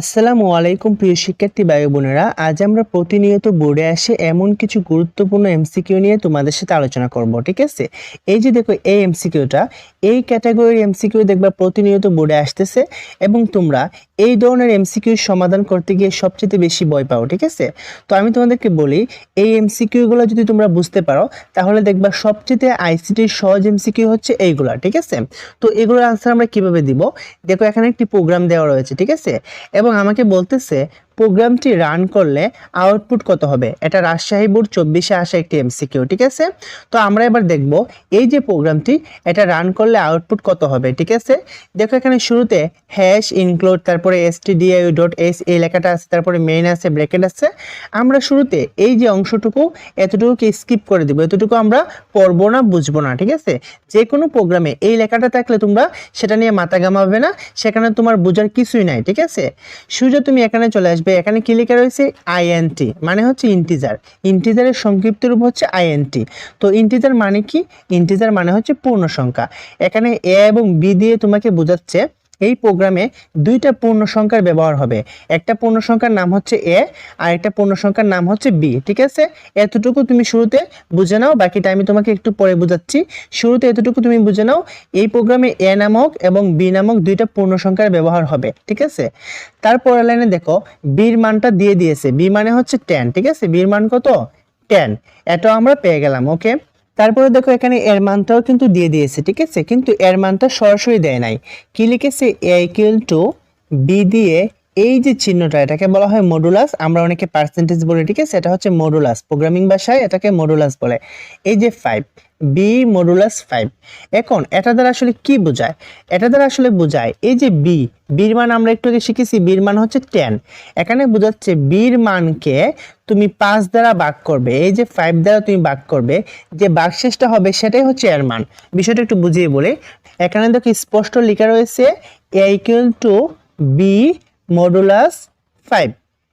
আসসালামু আলাইকুম, প্রিয় শিক্ষার্থী ভাই বোনেরা। আজ আমরা প্রতিনিয়ত বোর্ডে আসে এমন কিছু গুরুত্বপূর্ণ এমসিকিউ নিয়ে তোমাদের সাথে আলোচনা করব, ঠিক আছে? এই যে দেখো, এই এমসিকিউটা, এই ক্যাটাগরির এমসিকিউ দেখবা প্রতিনিয়ত বোর্ডে আসতেছে এবং তোমরা এই ধরনের এমসিকিউ সমাধান করতে গিয়ে সবচেয়ে বেশি ভয় পাও, ঠিক আছে? তো আমি তোমাদেরকে বলি, এই এমসিকিউগুলো যদি তোমরা বুঝতে পারো, তাহলে দেখবা সবচেয়ে আইসিটির সহজ এমসিকিউ হচ্ছে এইগুলা, ঠিক আছে? তো এগুলোর আনসার আমরা কীভাবে দিব? দেখো, এখানে একটি প্রোগ্রাম দেওয়া রয়েছে, ঠিক আছে? এবং আমাকে বলতেছে প্রোগ্রামটি রান করলে আউটপুট কত হবে? এটা রাজশাহী বোর্ড চব্বিশে আসা একটি এমসিকিউ ঠিক আছে? তো আমরা এবার দেখব এই যে প্রোগ্রামটি, এটা রান করলে আউটপুট কত হবে, ঠিক আছে? দেখো এখানে শুরুতে হ্যাশ ইনক্লুড তারপরে S T DI dot S এই লেখাটা আছে, তারপরে মেইন আছে ব্র্যাকেট আছে। আমরা শুরুতে এই যে অংশটুকু এতটুকুকে স্কিপ করে দিব, এতটুকু আমরা পড়ব না, বুঝব না, ঠিক আছে? যে কোনো প্রোগ্রামে এই লেখাটা থাকলে তোমরা সেটা নিয়ে মাথা ঘামাবে না, সেখানে তোমার বোঝার কিছুই নাই, ঠিক আছে? সুযোগ তুমি এখানে চলে আসবে এখানে কি লেখা রয়েছে? আইএনটি মানে হচ্ছে ইন্টিজার ইন্টিজারের সংক্ষিপ্ত রূপ হচ্ছে আইএনটি তো ইন্টিজার মানে কি? ইন্টিজার মানে হচ্ছে পূর্ণ সংখ্যা এখানে এ এবং বি দিয়ে তোমাকে বোঝাচ্ছে এই প্রোগ্রামে দুইটা পূর্ণ সংখ্যার ব্যবহার হবে। একটা পূর্ণ সংখ্যার নাম হচ্ছে এ, আর একটা পূর্ণ সংখ্যার নাম হচ্ছে বি, ঠিক আছে? এতটুকু তুমি শুরুতে বুঝে নাও, বাকিটা আমি তোমাকে একটু পরে বোঝাচ্ছি। শুরুতে এতটুকু তুমি বুঝে নাও, এই প্রোগ্রামে এ নামক এবং বি নামক দুইটা পূর্ণ সংখ্যার ব্যবহার হবে, ঠিক আছে? তারপর লাইনে দেখো, বির মানটা দিয়ে দিয়েছে। বি মানে হচ্ছে টেন ঠিক আছে? বির মান কত? টেন এটাও আমরা পেয়ে গেলাম, ওকে? তারপরে দেখো এখানে এর মানটাও কিন্তু দিয়ে দিয়েছে, ঠিক আছে? কিন্তু এর মানটা সরাসরি দেয় নাই। কি লিখেছে? এ ইকুয়াল টু বি দিয়ে এই যে চিহ্নটা, এটাকে বলা হয় মডুলাস আমরা অনেকে পার্সেন্টেজ বলি, ঠিক আছে? এটা হচ্ছে মডুলাস প্রোগ্রামিং ভাষায় এটাকে মডুলাস বলে। এই যে ফাইভ বি মডুলাস ফাইভ এখন এটা দ্বারা আসলে কি বোঝায়? এটা দ্বারা আসলে বোঝায়, এই যে বি বির মান আমরা একটু আগে শিখেছি বির মান হচ্ছে টেন এখানে বোঝাচ্ছে বির মানকে তুমি পাঁচ দ্বারা বাক করবে, এই যে ফাইভ দ্বারা তুমি বাক করবে, যে ভাগশেষটা হবে সেটাই হচ্ছে এর মান। বিষয়টা একটু বুঝিয়ে বলে, এখানে দেখো স্পষ্ট লেখা রয়েছে A equal to B modulus five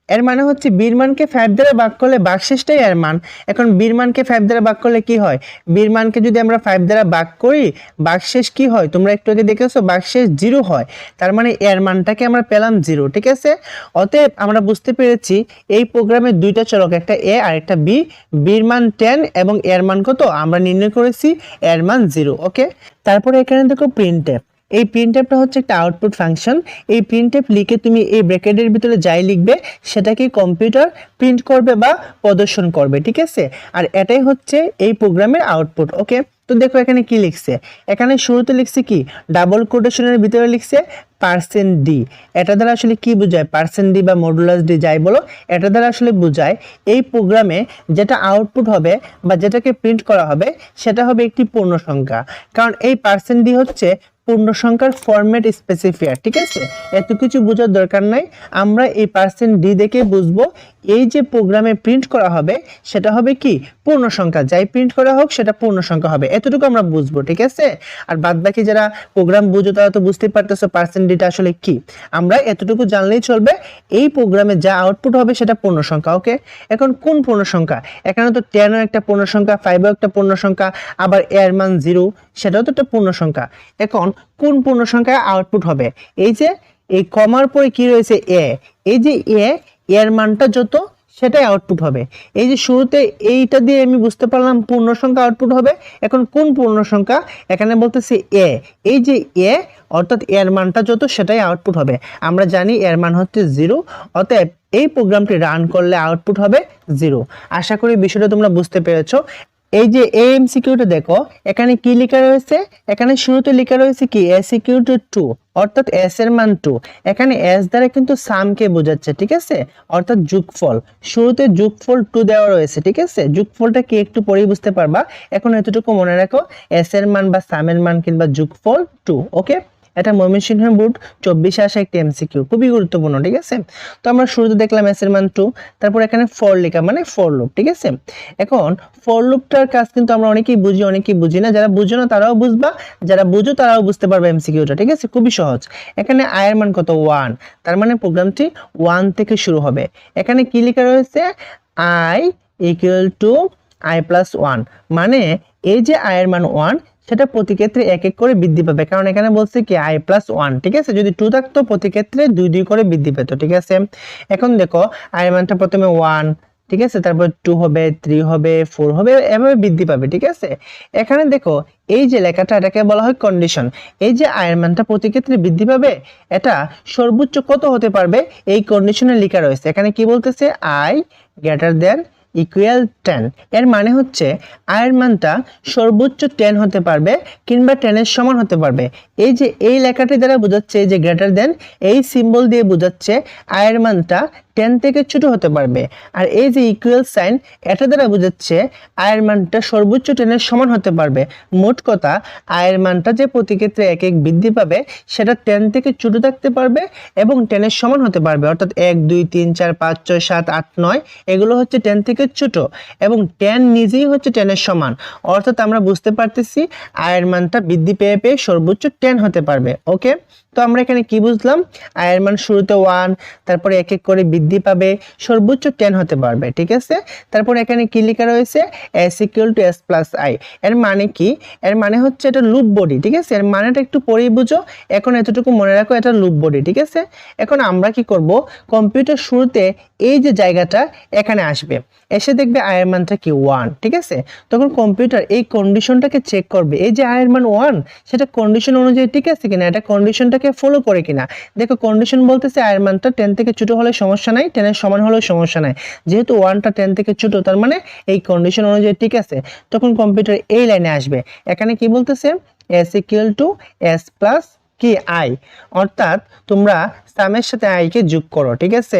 এর মানে হচ্ছে বীর মানকে ফাইভ দ্বারা ভাগ করলে ভাগশেষটাই এর মান। এখন বীর মানকে ফাইভ দ্বারা ভাগ করলে কি হয়? বীর মানকে যদি আমরা ফাইভ দ্বারা ভাগ করি ভাগশেষ কি হয়? তোমরা একটু আগে দেখেছ ভাগশেষ জিরো হয়। তার মানে এর মানটাকে আমরা পেলাম জিরো ঠিক আছে? অতএব আমরা বুঝতে পেরেছি, এই প্রোগ্রামের দুইটা চলক, একটা এ আর একটা বি বীর মান টেন এবং এর মান কত? আমরা নির্ণয় করেছি, এর মান জিরো ওকে তারপরে এখানে দেখো প্রিন্ট এই প্রিন্টএপটা হচ্ছে একটা আউটপুট ফাংশন এই প্রিন্টএপ লিখে তুমি এই ব্র্যাকেটের ভিতরে যাই লিখবে, সেটাকে কম্পিউটার প্রিন্ট করবে বা প্রদর্শন করবে, ঠিক আছে? আর এটাই হচ্ছে এই প্রোগ্রামের আউটপুট ওকে তো দেখো এখানে কি লিখছে? এখানে শুরুতে লিখছে কি? ডাবল কোটেশনের ভিতরে লিখছে পার্সেন্ট ডি এটা দ্বারা আসলে কি বোঝায়? পার্সেন্ট ডি বা মডুলাস ডি যাই বলো, এটা দ্বারা আসলে বোঝায় এই প্রোগ্রামে যেটা আউটপুট হবে বা যেটাকে প্রিন্ট করা হবে, সেটা হবে একটি পূর্ণ সংখ্যা কারণ এই পার্সেন্ট ডি হচ্ছে পূর্ণ সংখ্যার ফরম্যাট স্পেসিফিয়ার ঠিক আছে? এত কিছু বোঝার দরকার নাই। আমরা এই পার্সেন্ট ডি দেখে বুঝব এই যে প্রোগ্রামে প্রিন্ট করা হবে, সেটা হবে কি? পূর্ণ সংখ্যা যাই প্রিন্ট করা হোক, সেটা পূর্ণ সংখ্যা হবে। এতটুকু আমরা বুঝব, ঠিক আছে? আর বাদ বাকি যারা প্রোগ্রাম বুঝো, তারা তো বুঝতেই পারতেছো পার্সেন্ট ডিটা আসলে কি। আমরা এতটুকু জানলেই চলবে, এই প্রোগ্রামে যা আউটপুট হবে, সেটা পূর্ণ সংখ্যা ওকে এখন কোন পূর্ণ সংখ্যা এখানে তো টেনও একটা পূর্ণ সংখ্যা ফাইভও একটা পূর্ণ সংখ্যা আবার এর মান জিরো সেটাও তো একটা পূর্ণ সংখ্যা এখন কোন পূর্ণ সংখ্যা আউটপুট হবে? এই যে, এই কমার পরে কি রয়েছে এ এই যে এ এর মানটা যত, সেটাই আউটপুট হবে। এই যে শুরুতে এইটা দিয়ে আমি বুঝতে পারলাম পূর্ণ সংখ্যা আউটপুট হবে, এখন কোন পূর্ণ সংখ্যা? এখানে বলতেছে এ। এই যে এ, অর্থাৎ এর মানটা যত, সেটাই আউটপুট হবে। আমরা জানি এর মান হচ্ছে জিরো অতএব এই প্রোগ্রামটি রান করলে আউটপুট হবে জিরো আশা করি বিষয়টা তোমরা বুঝতে পেরেছ। এই যে এ এম এমসিকিউটা দেখো, এখানে কি লেখা রয়েছে? এখানে শুরুতে লেখা রয়েছে কি? এস টু টু অর্থাৎ এস এর মান টু এখানে এস দ্বারা কিন্তু সামকে বোঝাচ্ছে, ঠিক আছে? অর্থাৎ যোগফল। শুরুতে যোগফল টু দেওয়া রয়েছে, ঠিক আছে? যোগফলটা কি একটু পরেই বুঝতে পারবা? এখন এতটুকু মনে রাখো এস এর মান বা সামের মান কিংবা যোগফল টু ওকে এটা ময়মনসিংহ বোর্ড, চব্বিশে আসা একটি এমসিকিউ খুবই গুরুত্বপূর্ণ, ঠিক আছে? তো আমরা শুরুতে দেখলাম এস এর মান টু তারপর এখানে ফর লেখা মানে ফর লুপ ঠিক আছে? এখন ফর লুপটার কাজ কিন্তু আমরা অনেকেই বুঝি অনেকেই বুঝি না। যারা বুঝো না, তারাও বুঝবা। যারা বুঝো, তারাও বুঝতে পারবে এমসিকিউটা ঠিক আছে? খুবই সহজ। এখানে আয়ের মান কত? ওয়ান তার মানে প্রোগ্রামটি ওয়ান থেকে শুরু হবে। এখানে কি লেখা রয়েছে? I equal to I plus one মানে এই যে আয়ের মান ওয়ান সেটা প্রতি ক্ষেত্রে এক এক করে বৃদ্ধি পাবে। কারণ এখানে বলছে কি আই প্লাস ওয়ান ঠিক আছে? যদি টু থাকতো, প্রতি ক্ষেত্রে দুই দুই করে বৃদ্ধি পেত, ঠিক আছে? এখন দেখো আয়ের মানটা প্রথমে ওয়ান ঠিক আছে? তারপর টু হবে থ্রি হবে ফোর হবে, এভাবে বৃদ্ধি পাবে, ঠিক আছে? এখানে দেখো, এই যে লেখাটা, এটাকে বলা হয় কন্ডিশন এই যে আয়ের মানটা প্রতি ক্ষেত্রে বৃদ্ধি পাবে, এটা সর্বোচ্চ কত হতে পারবে? এই কন্ডিশনে লেখা রয়েছে। এখানে কি বলতেছে? I greater than equal ten এর মানে হচ্ছে আয়ের মানটা সর্বোচ্চ টেন হতে পারবে কিংবা টেনের সমান হতে পারবে। এই যে এই লেখাটি দ্বারা বোঝাচ্ছে যে গ্রেটার দেন এই সিম্বল দিয়ে বোঝাচ্ছে আয়ের মানটা টেন থেকে ছোট হতে পারবে। আর এই যে ইকুয়াল সাইন এটা দ্বারা বোঝাচ্ছে আয়ের মানটা সর্বোচ্চ টেনের সমান হতে পারবে। মোট কথা আয়ের মানটা যে প্রতি ক্ষেত্রে এক এক বৃদ্ধি পাবে, সেটা টেন থেকে ছোট থাকতে পারবে এবং টেনের সমান হতে পারবে। অর্থাৎ এক, দুই, তিন, চার, পাঁচ, ছয়, সাত, আট, নয়, এগুলো হচ্ছে টেন থেকে ছোট এবং টেন নিজেই হচ্ছে টেনের সমান। অর্থাৎ আমরা বুঝতে পারতেছি আয়ের মানটা বৃদ্ধি পেয়ে পেয়ে সর্বোচ্চ টেন হতে পারবে ওকে তো আমরা এখানে কি বুঝলাম? আয়ের মান শুরুতে ওয়ান তারপরে এক এক করে বৃদ্ধি পাবে, সর্বোচ্চ টেন হতে পারবে, ঠিক আছে? তারপর এখানে কি লেখা রয়েছে? S equal to S plus I এর মানে কি? এর মানে হচ্ছে এটা লুপ বডি ঠিক আছে? এর মানেটা একটু পরেই বুঝো। এখন এতটুকু মনে রাখো, এটা লুপ বডি ঠিক আছে? এখন আমরা কি করব? কম্পিউটার শুরুতে এই যে জায়গাটা এখানে আসবে। এসে দেখবে আয়ের মানটা কি? ওয়ান ঠিক আছে? তখন কম্পিউটার এই কন্ডিশনটাকে চেক করবে। এই যে আয়ের মান ওয়ান সেটা কন্ডিশন অনুযায়ী ঠিক আছে কিনা? এটা কন্ডিশনটাকে ফলো করে কিনা? দেখো কন্ডিশন বলতেছে আয়ের মানটা টেন থেকে ছোট হলে সমস্যা নাই টেনের সমান হলেও সমস্যা নাই। যেহেতু ওয়ানটা টেন থেকে ছোট, তার মানে এই কন্ডিশন অনুযায়ী ঠিক আছে। তখন কম্পিউটার এই লাইনে আসবে। এখানে কি বলতেছে? S equal to S plus কি আই? অর্থাৎ তোমরা সামের সাথে আইকে যোগ করো, ঠিক আছে?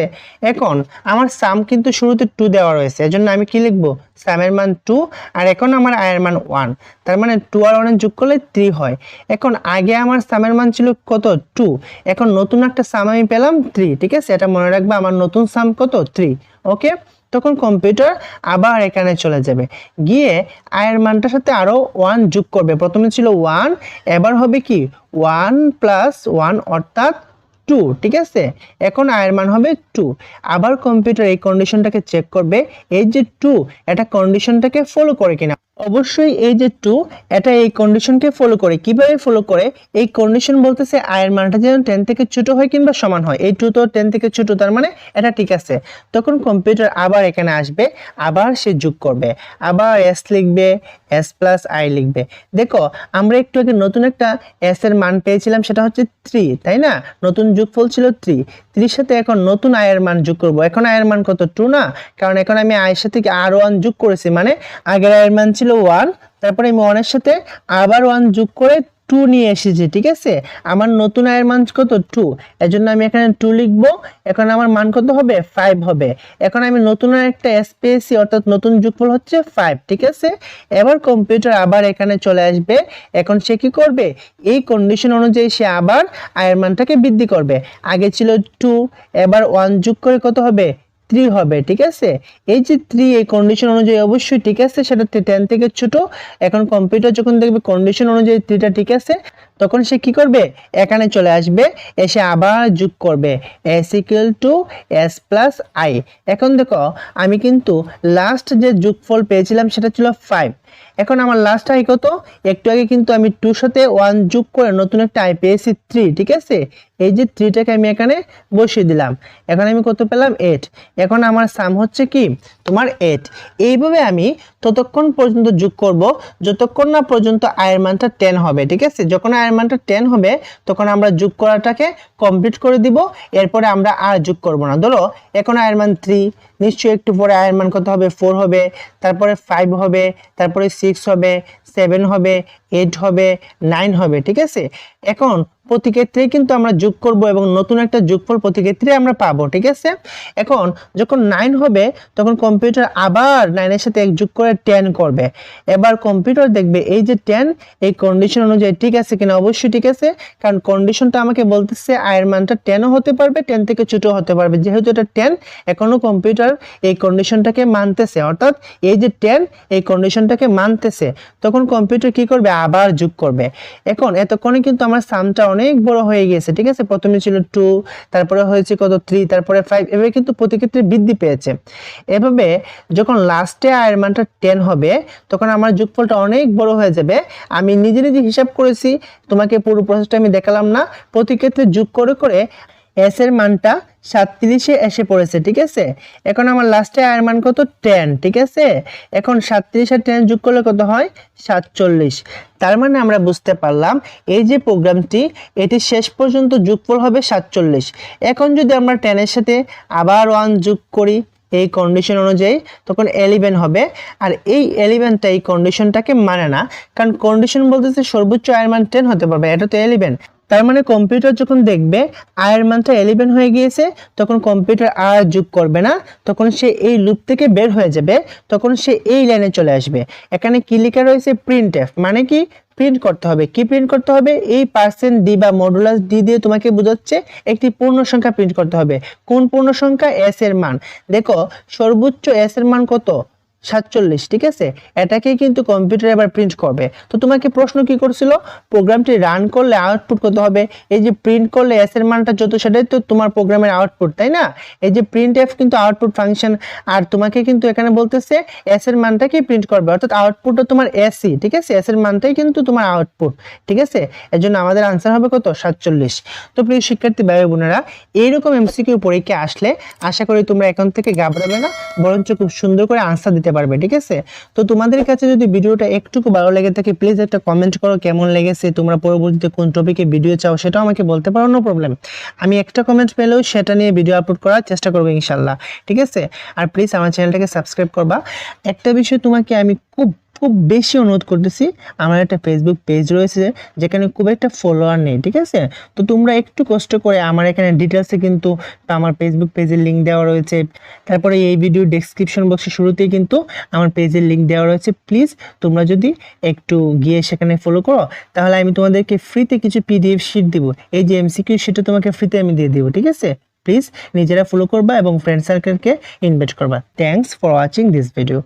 এখন আমার সাম কিন্তু শুরুতে টু দেওয়া রয়েছে, এজন্য আমি কি লিখব? সামের মান টু, আর এখন আমার আয়ের মান ওয়ান। তার মানে টু আর ওয়ানের যোগ করলে থ্রি হয়। এখন আগে আমার সামের মান ছিল কত? টু। এখন নতুন একটা সাম আমি পেলাম থ্রি, ঠিক আছে? এটা মনে রাখবে আমার নতুন সাম কত? Three, okay? তখন কম্পিউটার আবার এখানে চলে যাবে। গিয়ে আয়ের মানটার সাথে আরও ওয়ান যোগ করবে। প্রথমে ছিল ওয়ান এবার হবে কি? ওয়ান প্লাস ওয়ান অর্থাৎ টু ঠিক আছে? এখন আয়ের মান হবে টু আবার কম্পিউটার এই কন্ডিশনটাকে চেক করবে। এই যে টু এটা কন্ডিশনটাকে ফলো করে কিনা। অবশ্যই এই যে টু এটা এই কন্ডিশনকে ফলো করে। কীভাবে ফলো করে? এই কন্ডিশন বলতেছে আয়ের মানটা যেন টেন থেকে ছোট হয় কিংবা সমান হয়। এই টু তো টেন থেকে ছোট, তার মানে এটা ঠিক আছে। তখন কম্পিউটার আবার এখানে আসবে, আবার সে যোগ করবে। আবার এস লিখবে এস প্লাস আই লিখবে। দেখো, আমরা একটু আগে নতুন একটা এস এর মান পেয়েছিলাম, সেটা হচ্ছে থ্রি তাই না? নতুন যোগফল ছিল থ্রি থ্রির সাথে এখন নতুন আয়ের মান যোগ করব। এখন আয়ের মান কত? টু না? কারণ এখন আমি আয়ের সাথে আর ওয়ান যোগ করেছি? মানে আগের আয়ের মান ছিল ওয়ান তারপরে আমি ওয়ানের সাথে আবার ওয়ান যোগ করে টু নিয়ে এসেছি, ঠিক আছে? আমার নতুন আয়ের মান কত? টু এর জন্য আমি এখানে টু লিখব। এখন আমার মান কত হবে? ফাইভ হবে। এখন আমি নতুন একটা এস পেয়েছি, অর্থাৎ নতুন যোগফল হচ্ছে ফাইভ ঠিক আছে? এবার কম্পিউটার আবার এখানে চলে আসবে। এখন সে কি করবে? এই কন্ডিশন অনুযায়ী সে আবার আয়ের মানটাকে বৃদ্ধি করবে। আগে ছিল টু এবার ওয়ান যোগ করে কত হবে? থ্রি হবে, ঠিক আছে? এই যে থ্রি এই কন্ডিশন অনুযায়ী অবশ্যই, ঠিক আছে? সেটা টেন থেকে ছোট। এখন কম্পিউটার যখন দেখবে কন্ডিশন অনুযায়ী থ্রিটা ঠিক আছে? তখন সে কি করবে? এখানে চলে আসবে, এসে আবার যোগ করবে। S equal to S plus I এখন দেখো, আমি কিন্তু লাস্ট যে যোগফল পেয়েছিলাম সেটা ছিল ফাইভ এখন আমার লাস্ট আই কত? একটু আগে কিন্তু আমি টুর সাথে ওয়ান যোগ করে নতুন একটা আই পেয়েছি থ্রি ঠিক আছে? এই যে থ্রিটাকে আমি এখানে বসিয়ে দিলাম। এখন আমি কত পেলাম? এইট এখন আমার সাম হচ্ছে কি? তোমার এইট এইভাবে আমি ততক্ষণ পর্যন্ত যোগ করব, যতক্ষণ না পর্যন্ত আয়ের মানটা টেন হবে, ঠিক আছে? যখন আয়ের মানটা টেন হবে, তখন আমরা যোগ করাটাকে কমপ্লিট করে দিব, এরপরে আমরা আর যোগ করব না। ধরো, এখন আয়ের মান থ্রি নিশ্চয়ই একটু পরে আয়ের মান কত হবে? ফোর হবে, তারপরে ফাইভ হবে, তারপরে সিক্স হবে সেভেন হবে এইট হবে নাইন হবে, ঠিক আছে? এখন প্রতি কিন্তু আমরা যোগ করব এবং নতুন একটা যোগফল প্রতি আমরা পাবো, ঠিক আছে? এখন যখন নাইন হবে, তখন কম্পিউটার আবার নাইনের সাথে এক যোগ করে টেন করবে। এবার কম্পিউটার দেখবে এই যে টেন এই কন্ডিশন অনুযায়ী ঠিক আছে কিনা? অবশ্যই ঠিক আছে, কারণ কন্ডিশনটা আমাকে বলতেছে আয়ের মানটা টেনও হতে পারবে টেন থেকে ছোটো হতে পারবে। যেহেতু এটা টেন এখনও কম্পিউটার এই কন্ডিশনটাকে মানতেছে। অর্থাৎ এই যে টেন এই কন্ডিশনটাকে মানতেছে। তখন কম্পিউটার কি করবে? আবার যোগ করবে। এখন এতক্ষণে কিন্তু আমার সামটা অনেক বড় হয়ে গিয়েছে, ঠিক আছে? প্রথমে ছিল টু তারপরে হয়েছে কত থ্রি তারপরে ফাইভ এভাবে কিন্তু প্রতি ক্ষেত্রে বৃদ্ধি পেয়েছে। এভাবে যখন লাস্টে আয়ের মানটা টেন হবে, তখন আমার যোগফলটা অনেক বড় হয়ে যাবে। আমি নিজে নিজে হিসাব করেছি, তোমাকে পুরো প্রসেসটা আমি দেখালাম না। প্রতি ক্ষেত্রে যোগ করে করে এস মানটা সাতত্রিশে এসে পড়েছে, ঠিক আছে? এখন আমার লাস্টে আয়ের মান কত? টেন ঠিক আছে? এখন সাতত্রিশ টেন যোগ করলে কত হয়? সাতচল্লিশ। তার মানে আমরা বুঝতে পারলাম এই যে প্রোগ্রামটি এটি শেষ পর্যন্ত যোগফল হবে সাতচল্লিশ। এখন যদি আমরা টেনের সাথে আবার ওয়ান যোগ করি এই কন্ডিশন অনুযায়ী, তখন এলিভেন হবে। আর এই এলিভেনটা এই কন্ডিশনটাকে মানে না, কারণ কন্ডিশন বলতেছে সর্বোচ্চ আয়ের মান টেন হতে পারবে, এটা তো এলিভেন তার মানে কম্পিউটার যখন দেখবে আয়ের মানটা এলিভেন হয়ে গিয়েছে, তখন কম্পিউটার আর যোগ করবে না, তখন সে এই লুপ থেকে বের হয়ে যাবে, তখন সে এই লাইনে চলে আসবে। এখানে কি লেখা রয়েছে? প্রিন্ট এফ মানে কি? প্রিন্ট করতে হবে। কি প্রিন্ট করতে হবে? এই পার্সেন্ট ডি বা মডুলাস ডি দিয়ে তোমাকে বোঝাচ্ছে একটি পূর্ণ সংখ্যা প্রিন্ট করতে হবে। কোন পূর্ণ সংখ্যা এস এর মান। দেখো, সর্বোচ্চ এস এর মান কত? সাতচল্লিশ, ঠিক আছে? এটাকেই কিন্তু কম্পিউটার এবার প্রিন্ট করবে। তো তোমাকে প্রশ্ন কি করছিল? প্রোগ্রামটি রান করলে আউটপুট কত হবে? এই যে প্রিন্ট করলে এস এর মানটা যত, সেটাই তো তোমার প্রোগ্রামের আউটপুট তাই না? এই যে প্রিন্ট এফ কিন্তু আউটপুট ফাংশন আর তোমাকে কিন্তু এখানে বলতেছে এস এর মানটাকেই প্রিন্ট করবে। অর্থাৎ আউটপুটটা তোমার এসি ঠিক আছে? এস এর মানটাই কিন্তু তোমার আউটপুট ঠিক আছে? এর জন্য আমাদের আনসার হবে কত? সাতচল্লিশ। তো প্রিয় শিক্ষার্থী, ভাই বোনেরা, এইরকম এমসিকিউ পরীক্ষা আসলে আশা করি তোমরা এখন থেকে ঘাবড়াবে না, বরঞ্চ খুব সুন্দর করে আনসার দিতে পারবে, ঠিক আছে? তো তোমাদের কাছে যদি ভিডিওটা একটুকু ভালো লেগে থাকে প্লিজ একটা কমেন্ট করো, কেমন লেগেছে, তোমরা পরবর্তীতে কোন টপিকে ভিডিও চাও সেটাও আমাকে বলতে পারো নো প্রবলেম আমি একটা কমেন্ট পেলেও সেটা নিয়ে ভিডিও আপলোড করার চেষ্টা করব ইনশাল্লাহ, ঠিক আছে? আর প্লিজ আমার চ্যানেলটাকে সাবস্ক্রাইব করবা। একটা বিষয় তোমাকে আমি খুব খুব বেশি অনুরোধ করতেছি। আমার একটা ফেসবুক পেজ রয়েছে যেখানে খুব একটা ফলোয়ার নেই, ঠিক আছে? তো তোমরা একটু কষ্ট করে আমার এখানে ডিটেলসে কিন্তু আমার ফেসবুক পেজের লিঙ্ক দেওয়া রয়েছে। তারপরে এই ভিডিও ডেসক্রিপশন বক্সে শুরুতেই কিন্তু আমার পেজের লিঙ্ক দেওয়া রয়েছে। প্লিজ তোমরা যদি একটু গিয়ে সেখানে ফলো করো, তাহলে আমি তোমাদেরকে ফ্রিতে কিছু পিডিএফ শিট দিব। এই যে এমসিকিউ সেটা তোমাকে ফ্রিতে আমি দিয়ে দিব, ঠিক আছে? প্লিজ নিজেরা ফলো করবা এবং ফ্রেন্ড সার্কেলকে ইনভাইট করবা। Thanks for watching this video